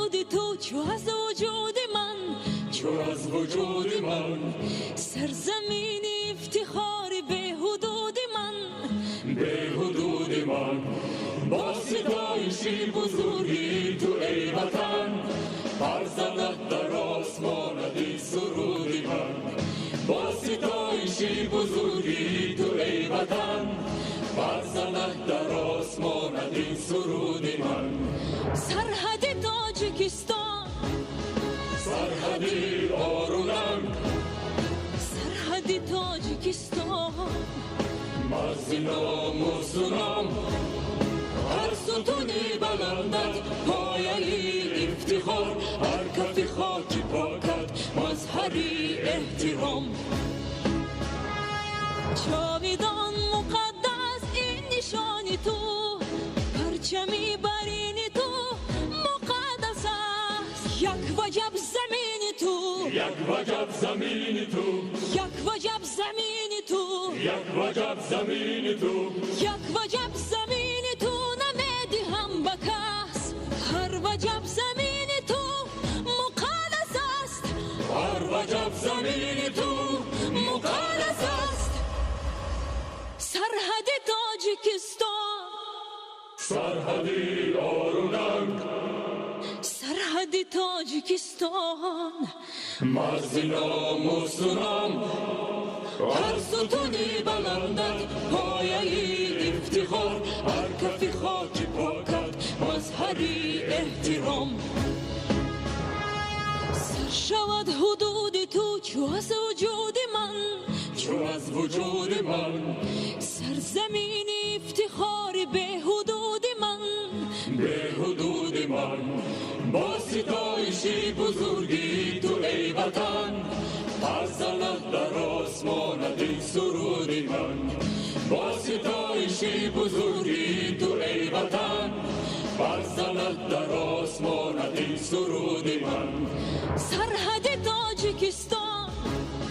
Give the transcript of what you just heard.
حدود تو چو از وجود من چو از وجود من. سرزمین افتخار به حدود من به حدود من. با ستایشی بزرگی تو ای وطن فرزند در آسمان دی سرودی من. با ستایشی بزرگی تو ای وطن فرزند در آسمان دی سرودی من. سرحد تاجیکستان سرحدی آرونم. سرحد تاجیکستان. مرز ناموسونم هر ستونی بلندت پایه افتخار. هر کف خاکی پاکت مظهری احترام. جاویدان مقدس این نشانی تو. پرچمی است یک وجب زمین تو یک وجب زمین تو یک وجب زمین تو یک وجب زمین تو یک وجب زمین تو نمیدی هم به کس هر وجب زمین تو مقدس است هر وجب زمین تو مقدس است سرحد تاجیکستان سرحدی آروننگ سرحد تاجیکستان. مرز ناموسونم هر ستونی بلندت پایه افتخار. هر کفی خاکی پاکت مظهری احترام. سر شود حدود تو چو از وجود من. چو از وجود من. حدود من با ستایشی بزرگی تو ای وطن فرزند در آسمان دی سرودی من. با ستایشی بزرگی تو ای وطن فرزند در آسمان دی سرودی من. سرحد تاجیکستان